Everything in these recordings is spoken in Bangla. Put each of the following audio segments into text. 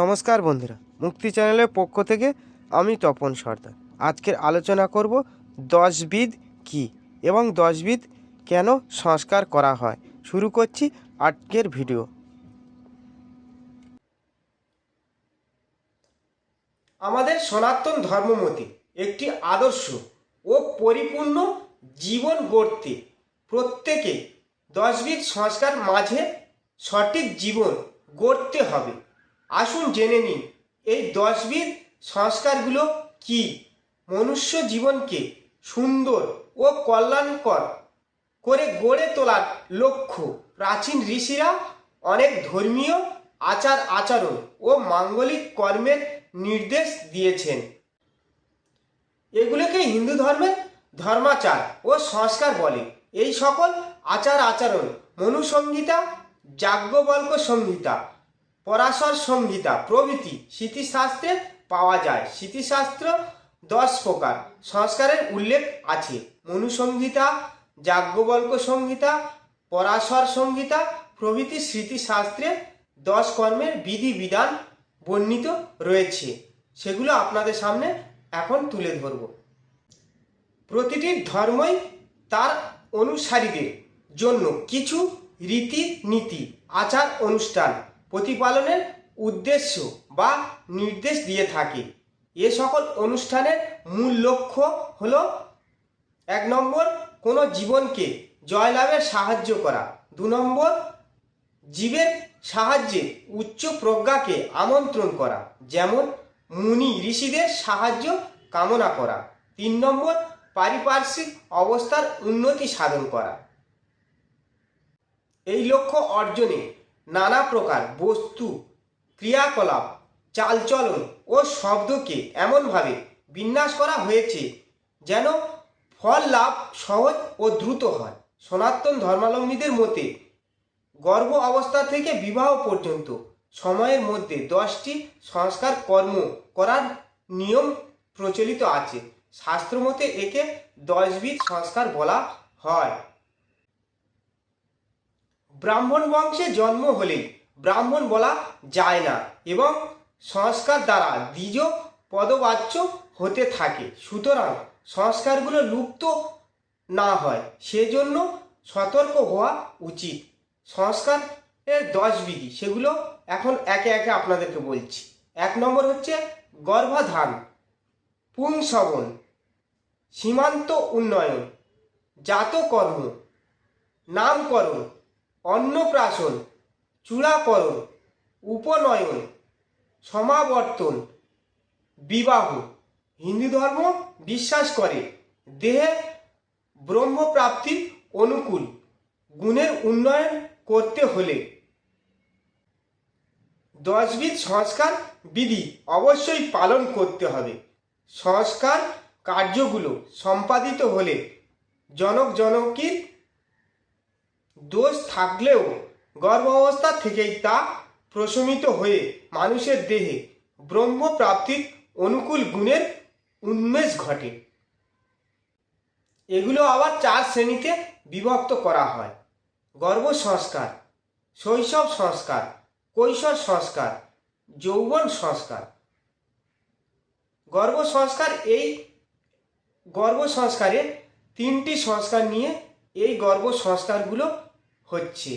নমস্কার বন্ধুরা, মুক্তি চ্যানেলের পক্ষ থেকে আমি তপন সর্দার। আজকের আলোচনা করব দশবিধ কি এবং দশবিধ কেন সংস্কার করা হয়। শুরু করছি আজকের ভিডিও। আমাদের সনাতন ধর্মমতে একটি আদর্শ ও পরিপূর্ণ জীবন গড়তে প্রত্যেকে দশবিধ সংস্কার মাঝে সঠিক জীবন গড়তে হবে। আসুন জেনে নিন এই দশবিধ সংস্কারগুলো কি? মনুষ্য জীবনকে সুন্দর ও কল্যাণকর করে গড়ে তোলার লক্ষ্য। প্রাচীন ঋষিরা অনেক ধর্মীয় আচার আচরণ ও মাঙ্গলিক কর্মের নির্দেশ দিয়েছেন। এগুলোকে হিন্দু ধর্মের ধর্মাচার ও সংস্কার বলে। এই সকল আচার আচরণ, মনুসংহিতা যাজ্ঞবল্ক সংহিতা পরাশর সংহিতা, প্রভৃতি স্মৃতিশাস্ত্রে পাওয়া যায়। স্মৃতিশাস্ত্র দশ প্রকার। সংস্কারের উল্লেখ আছে। মনুসংহিতা, যাজ্ঞবল্ক সংহিতা, পরাশর সংহিতা, প্রভৃতি স্মৃতিশাস্ত্রে দশ কর্মের বিধি বিধান বর্ণিত রয়েছে। সেগুলো আপনাদের সামনে এখন তুলে ধরব। প্রতিটি ধর্মই তার অনুসারীদের জন্য কিছু রীতি নীতি আচার অনুষ্ঠান প্রতিপালনের উদ্দেশ্য বা নির্দেশ দিয়ে থাকে। এ সকল অনুষ্ঠানের মূল লক্ষ্য হল, এক নম্বর, কোনো জীবনকে জয়লাভের সাহায্য করা। দু নম্বর, জীবের সাহায্যে উচ্চ প্রজ্ঞাকে আমন্ত্রণ করা, যেমন মুনি ঋষিদের সাহায্য কামনা করা। তিন নম্বর, পারিপার্শ্বিক অবস্থার উন্নতি সাধন করা। এই লক্ষ্য অর্জনে নানা প্রকার বস্তু, ক্রিয়াকলাপ, চালচলন ও শব্দকে এমনভাবে বিন্যাস করা হয়েছে যেন ফল লাভ সহজ ও দ্রুত হয়। সনাতন ধর্মাবলম্বীদের মতে, গর্ভ অবস্থা থেকে বিবাহ পর্যন্ত সময়ের মধ্যে দশটি সংস্কার কর্ম করার নিয়ম প্রচলিত আছে। শাস্ত্রমতে একে দশবিধ সংস্কার বলা হয়। ব্রাহ্মণ বংশে জন্ম হলে ব্রাহ্মণ বলা যায় না এবং সংস্কার দ্বারা দ্বিজ পদবাচ্য হতে থাকে। সুতরাং সংস্কারগুলো লুপ্ত না হয়, সেজন্য সতর্ক হওয়া উচিত। সংস্কারের দশ বিধি, সেগুলো এখন একে একে আপনাদেরকে বলছি। এক নম্বর হচ্ছে গর্ভাধান পুংসবন সীমান্ত উন্নয়ন, জাতকর্ম, নামকরণ অন্নপ্রাশন, চূড়াকরণ, উপনয়ন, সমাবর্তন, বিবাহ। হিন্দু ধর্ম বিশ্বাস করে, দেহে ব্রহ্মপ্রাপ্তির অনুকূল, গুণের উন্নয়ন করতে হলে। দশবিধ সংস্কার বিধি অবশ্যই পালন করতে হবে। সংস্কার কার্যগুলো সম্পাদিত হলে জনক জনকীর দোষ থাকলেও গর্ভাবস্থা থেকেই তা প্রশমিত হয়ে মানুষের দেহে ব্রহ্মপ্রাপ্তির অনুকূল গুণের উন্মেষ ঘটে। এগুলো আবার চার শ্রেণীতে বিভক্ত করা হয়। গর্ভ সংস্কার, শৈশব সংস্কার, কৈশোর সংস্কার, যৌবন সংস্কার। গর্ভ সংস্কার এই গর্ভ সংস্কারে তিনটি সংস্কার নিয়ে এই গর্ভ সংস্কারগুলো হচ্ছে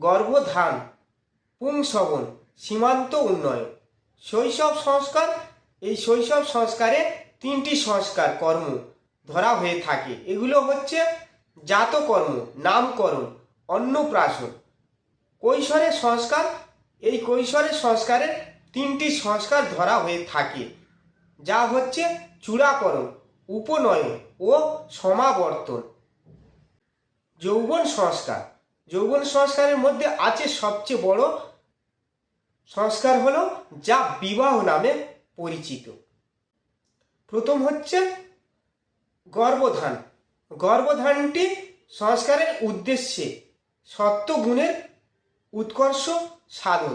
গর্ভধান পুংসবন সীমান্ত উন্নয়ন। শৈশব সংস্কার, এই শৈশব সংস্কারে তিনটি সংস্কার কর্ম ধরা হয়ে থাকে। এগুলো হচ্ছে জাতকর্ম, নামকরণ, অন্নপ্রাশন। কৈশোরের সংস্কার, এই কৈশোরের সংস্কারের তিনটি সংস্কার ধরা হয়ে থাকে। যা হচ্ছে চূড়াকরণ, উপনয়ন ও সমাবর্তন। যৌবন সংস্কার যৌবন সংস্কারের মধ্যে আছে সবচেয়ে বড় সংস্কার হলো যা বিবাহ নামে পরিচিত। প্রথম হচ্ছে গর্ভধান। গর্ভধানটি সংস্কারের উদ্দেশ্যে সত্যগুণের উৎকর্ষ সাধন।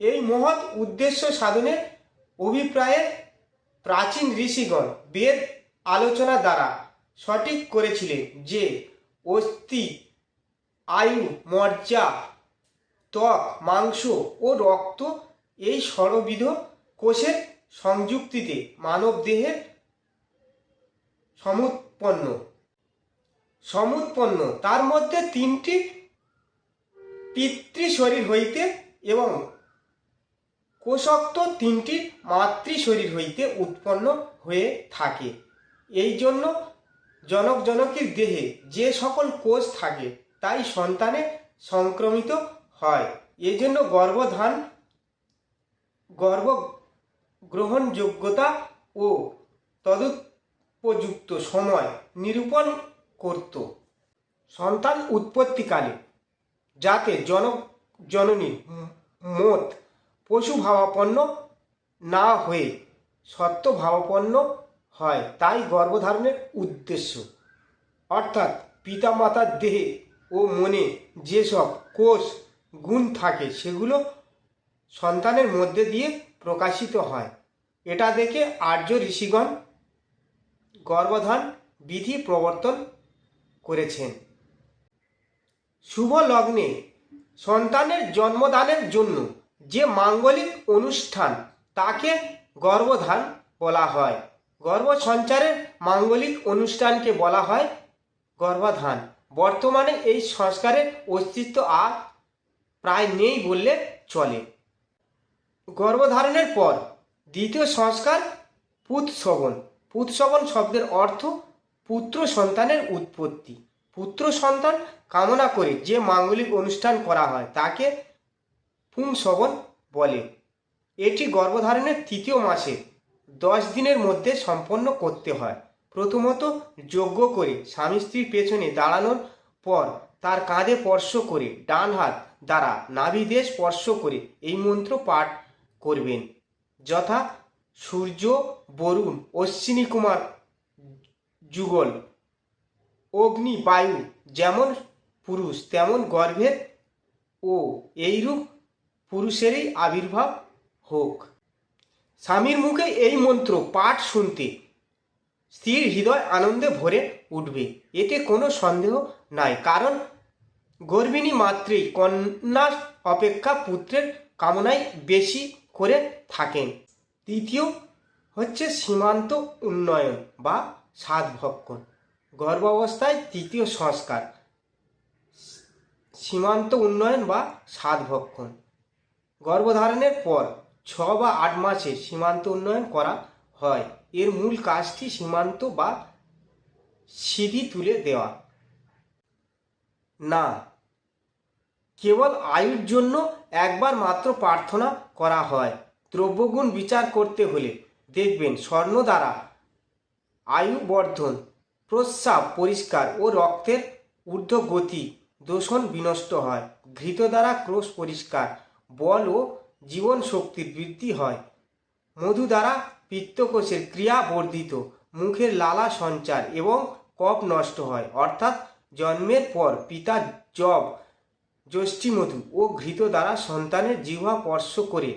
এই মহৎ উদ্দেশ্য সাধনের অভিপ্রায়ে প্রাচীন ঋষিগণ বেদ আলোচনা দ্বারা সঠিক করেছিলেন যে অস্থি আয়ু মজ্জা ত্বক, মাংস ও রক্ত এই ষড়বিধ কোষের সংযুক্তিতে মানব দেহের সমুৎপন্ন। সমুৎপন্ন। তার মধ্যে তিনটি পিতৃ শরীর হইতে এবং কোষক্ত তিনটি মাতৃ শরীর হইতে উৎপন্ন হয়ে থাকে। এই জন্য জনক জনকের দেহে যে সকল কোষ থাকে তাই সন্তানে সংক্রমিত হয়। এই জন্য গর্ভধান গর্ভ গ্রহণযোগ্যতা ও তদুপযুক্ত সময় নিরূপণ করত। সন্তান উৎপত্তিকালে, যাতে জন, জননী মত পশু ভাবাপন্ন না হয়ে সত্য ভাবাপন্ন হয়, তাই গর্ভধারণের উদ্দেশ্য। অর্থাৎ পিতামাতার দেহে ও মনে যেসব কোষ, গুণ থাকে সেগুলো সন্তানের মধ্যে দিয়ে প্রকাশিত হয়। এটা দেখে আর্য ঋষিগণ গর্ভধান বিধি প্রবর্তন করেছেন। শুভ লগ্নে সন্তানের জন্মদানের জন্য যে মাঙ্গলিক অনুষ্ঠান তাকে গর্ভধান বলা হয়। গর্ভ সঞ্চারের মাঙ্গলিক অনুষ্ঠানকে বলা হয় গর্ভধান। বর্তমানে এই সংস্কারের অস্তিত্ব আর প্রায় নেই বললে চলে। গর্ভধারণের পর দ্বিতীয় সংস্কার পুৎসবন পুৎসবন শব্দের অর্থ পুত্র সন্তানের উৎপত্তি। পুত্র সন্তান কামনা করে যে মাঙ্গলিক অনুষ্ঠান করা হয় তাকে পুংসবন বলে। এটি গর্ভধারণের তৃতীয় মাসে দশ দিনের মধ্যে সম্পন্ন করতে হয়। প্রথমত যজ্ঞ করে, স্বামী স্ত্রীর পেছনে দাঁড়ানোর পর তার কাঁধে স্পর্শ করে, ডান হাত দ্বারা নাভিদে স্পর্শ করে, এই মন্ত্র পাঠ করবেন। যথা সূর্য, বরুণ, অশ্বিনী কুমার, যুগল, অগ্নি, বায়ু যেমন পুরুষ, তেমন গর্ভের ও এইরূপ পুরুষেরই আবির্ভাব হোক। স্বামীর মুখে এই মন্ত্র পাঠ শুনতে স্ত্রীর হৃদয় আনন্দে ভরে উঠবে, এতে কোনো সন্দেহ নাই। কারণ গর্ভিণী মাত্রেই কন্যার অপেক্ষা পুত্রের কামনাই বেশি করে থাকেন। তৃতীয় হচ্ছে সীমান্ত উন্নয়ন বা সাধভক্ষণ। গর্ভাবস্থায় তৃতীয় সংস্কার, সীমান্ত উন্নয়ন বা সাধভক্ষণ। গর্ভধারণের পর ছ বা আট মাসে সীমান্ত উন্নয়ন করা হয়। এর মূল কাজটি সীমান্ত বা সিঁড়ি তুলে দেওয়া। না, কেবল আয়ুর জন্য একবার মাত্র প্রার্থনা করা হয়। দ্রব্যগুণ বিচার করতে হলে দেখবেন স্বর্ণ দ্বারা আয়ু বর্ধন প্রস্রাব পরিষ্কার ও রক্তের ঊর্ধ্বগতি দূষণ বিনষ্ট হয়। ঘৃত দ্বারা ক্রোশ পরিষ্কার, বল ও জীবন শক্তির বৃদ্ধি হয়। মধু দ্বারা পিত্তকোষের ক্রিয়া বর্ধিত, মুখের লালা সঞ্চার এবং কফ নষ্ট হয়। অর্থাৎ জন্মের পর পিতা জব যষ্টিমধু ও ঘৃত দ্বারা সন্তানের জিহ্বা স্পর্শ করে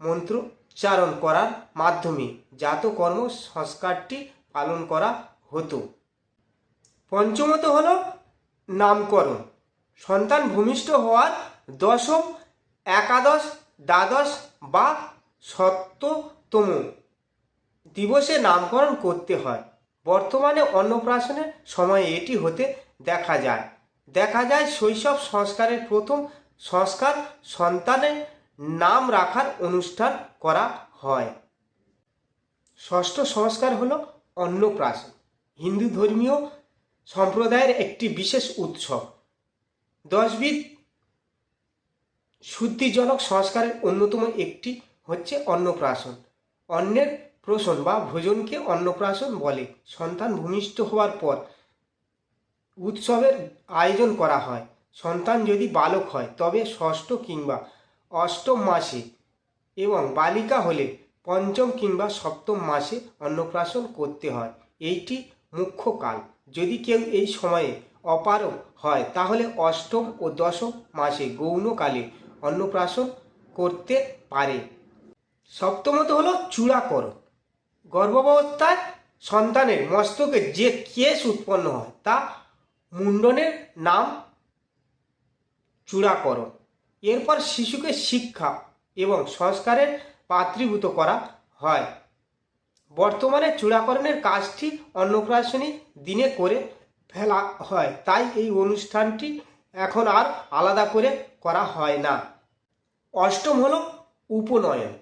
মন্ত্রোচ্চারণ করার মাধ্যমে জাতকর্ম সংস্কারটি পালন করা হতো। পঞ্চমত হল নামকরণ। সন্তান ভূমিষ্ঠ হওয়ার দশম, একাদশ, দ্বাদশ বা সপ্ততম দিবসে নামকরণ করতে হয়। বর্তমানে অন্নপ্রাশনের সময়ে এটি হতে দেখা যায়। দেখা যায় শৈশব সংস্কারের প্রথম সংস্কার সন্তানের নাম রাখার অনুষ্ঠান করা হয়। ষষ্ঠ সংস্কার হল অন্নপ্রাশন, হিন্দু ধর্মীয় সম্প্রদায়ের একটি বিশেষ উৎসব। দশবিধ শুদ্ধিজনক সংস্কারের অন্যতম একটি হচ্ছে অন্নপ্রাশন। অন্নের প্রসন বা ভোজনকে অন্নপ্রাশন বলে। সন্তান ভূমিষ্ঠ হওয়ার পর উৎসবের আয়োজন করা হয়। সন্তান যদি বালক হয়, তবে ষষ্ঠ কিংবা অষ্টম মাসে এবং বালিকা হলে পঞ্চম কিংবা সপ্তম মাসে অন্নপ্রাশন করতে হয়। এইটি মুখ্য কাল। যদি কেউ এই সময়ে অপারক হয়, তাহলে অষ্টম ও দশম মাসে গৌণকালে অন্নপ্রাশন করতে পারে। সপ্তমত হলো চূড়াকরণ। গর্ভাবস্থায় সন্তানের মস্তকে যে কেশ উৎপন্ন হয়, তা মুন্ডনের নাম চূড়াকরণ। এরপর শিশুকে শিক্ষা এবং সংস্কারের পাত্রীভূত করা হয়। বর্তমানে চূড়াকরণের কাজটি অন্নপ্রাশনী দিনে করে ফেলা হয়, তাই এই অনুষ্ঠানটি এখন আর আলাদা করে করা হয় না। অষ্টম হলো উপনয়ন।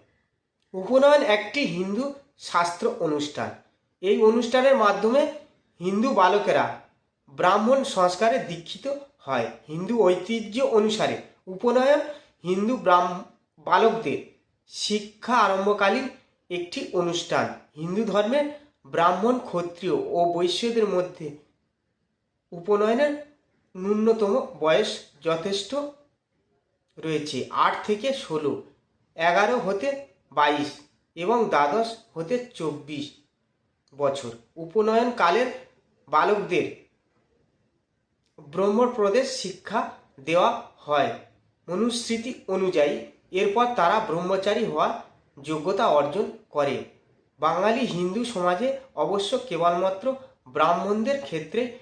উপনয়ন একটি হিন্দু শাস্ত্র অনুষ্ঠান। এই অনুষ্ঠানের মাধ্যমে হিন্দু বালকেরা ব্রাহ্মণ সংস্কারে দীক্ষিত হয়। হিন্দু ঐতিহ্য অনুসারে উপনয়ন হিন্দু ব্রাহ্ম, বালকদের শিক্ষা আরম্ভকালীন একটি অনুষ্ঠান। হিন্দু ধর্মের ব্রাহ্মণ, ক্ষত্রিয় ও বৈশ্যদের মধ্যে উপনয়নের ন্যূনতম বয়স যথেষ্ট রয়েছে। আট থেকে ষোলো, এগারো হতে বাইশ এবং দ্বাদশ হতে চব্বিশ বছর। উপনয়নকালের বালকদের ব্রহ্মপ্রদেশ শিক্ষা দেওয়া হয়। অনুস্মৃতি অনুযায়ী এরপর তারা ব্রহ্মচারী হওয়ার যোগ্যতা অর্জন করে। বাঙালি হিন্দু সমাজে অবশ্য কেবলমাত্র ব্রাহ্মণদের ক্ষেত্রে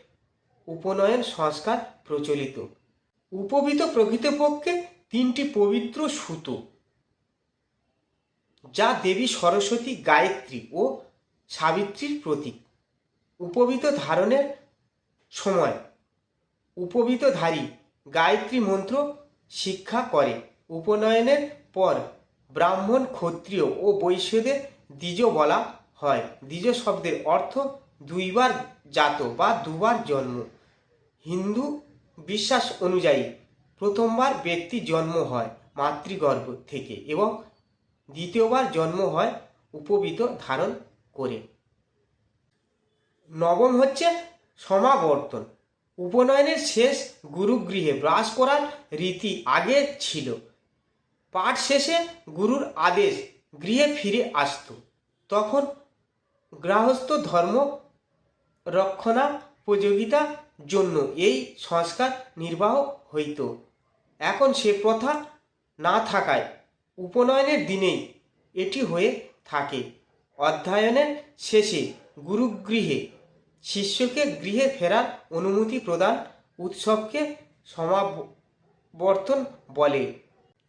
উপনয়ন সংস্কার প্রচলিত। উপবিত প্রকৃতপক্ষে তিনটি পবিত্র সুতো। যা দেবী সরস্বতী গায়ত্রী ও সাবিত্রীর প্রতীক। উপবিত ধারণের সময়। উপবিতধারী গায়ত্রী মন্ত্র শিক্ষা করে। উপনয়নের পর ব্রাহ্মণ, ক্ষত্রিয় ও বৈশ্যদের দ্বিজ বলা হয়। দ্বিজ শব্দের অর্থ দুইবার জাত বা দুবার জন্ম। হিন্দু বিশ্বাস অনুযায়ী প্রথমবার ব্যক্তি জন্ম হয় মাতৃগর্ভ থেকে এবং দ্বিতীয়বার জন্ম হয় উপবিত ধারণ করে। নবম হচ্ছে সমাবর্তন। উপনয়নের শেষ গুরুগৃহে ব্রাশ করার রীতি আগে ছিল। পাঠ শেষে গুরুর আদেশ, গৃহে ফিরে আসতো। তখন গৃহস্থ ধর্ম রক্ষণাপযোগিতার জন্য এই সংস্কার নির্বাহ হইত। এখন সে প্রথা না থাকায় উপনয়নের দিনেই এটি হয়ে থাকে। অধ্যয়নের শেষে গুরুগৃহে শিষ্যকে গৃহে ফেরার অনুমতি প্রদান উৎসবকে সমাবর্তন বলে।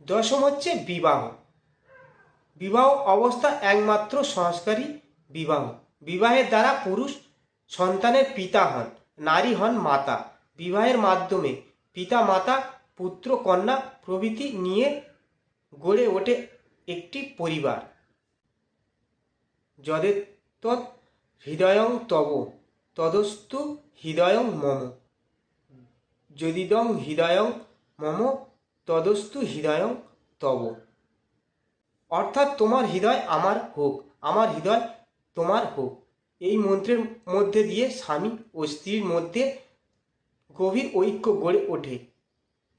দশম হচ্ছে বিবাহ। বিবাহ অবস্থা একমাত্র সংস্কারী বিবাহ। বিবাহের দ্বারা পুরুষ সন্তানের পিতা হন, নারী হন মাতা। বিবাহের মাধ্যমে পিতা মাতা পুত্র কন্যা প্রভৃতি নিয়ে গড়ে ওঠে একটি পরিবার। যদে তৎ হৃদয়ং তব, তদস্তু হৃদয়ং মম। যদিদং হৃদয়ং মম, তদস্তু হৃদয়ং তব। অর্থাৎ তোমার হৃদয় আমার হোক, আমার হৃদয় তোমার হোক। এই মন্ত্রের মধ্যে দিয়ে স্বামী ও স্ত্রীর মধ্যে গভীর ঐক্য গড়ে ওঠে।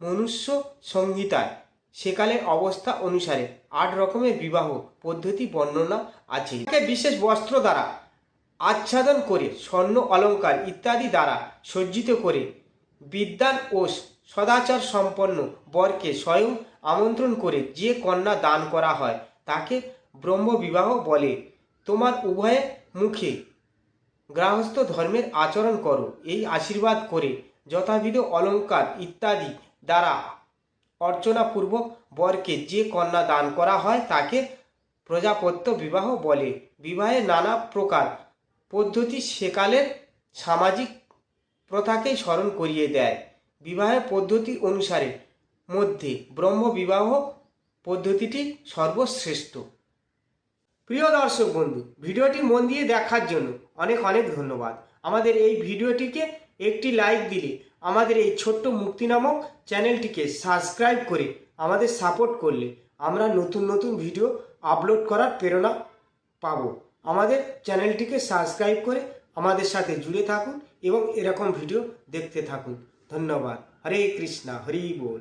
মনুষ্য সংহিতায় সেকালের অবস্থা অনুসারে আট রকমের বিবাহ পদ্ধতি বর্ণনা আছে। একে বিশেষ বস্ত্র দ্বারা আচ্ছাদন করে, স্বর্ণ অলঙ্কার ইত্যাদি দ্বারা সজ্জিত করে বিদ্যান ও সদাচার সম্পন্ন বরকে স্বয়ং আমন্ত্রণ করে যে কন্যা দান করা হয়, তাকে ব্রহ্মবিবাহ বলে। তোমার উভয়ের মুখে গৃহস্থ ধর্মের আচরণ করো, এই আশীর্বাদ করে যথাবিধ অলঙ্কার ইত্যাদি দ্বারা অর্চনাপূর্বক বরকে যে কন্যা দান করা হয় তাকে প্রজাপত্য বিবাহ বলে। বিবাহে নানা প্রকার পদ্ধতি সেকালের সামাজিক প্রথাকেই স্মরণ করিয়ে দেয়। বিবাহের পদ্ধতি অনুসারে মধ্যে ব্রহ্ম বিবাহ পদ্ধতিটি সর্বশ্রেষ্ঠ। প্রিয় দর্শক বন্ধু, ভিডিওটি মন দিয়ে দেখার জন্য অনেক অনেক ধন্যবাদ। আমাদের এই ভিডিওটিকে একটি লাইক দিলে আমাদের এই ছোট্ট মুক্তি নামক চ্যানেলটিকে সাবস্ক্রাইব করে আমাদের সাপোর্ট করলে আমরা নতুন নতুন ভিডিও আপলোড করার প্রেরণা পাব। আমাদের চ্যানেলটিকে সাবস্ক্রাইব করে আমাদের সাথে জুড়ে থাকুন এবং এরকম ভিডিও দেখতে থাকুন। ধন্যবাদ। হরে কৃষ্ণা, হরি বল।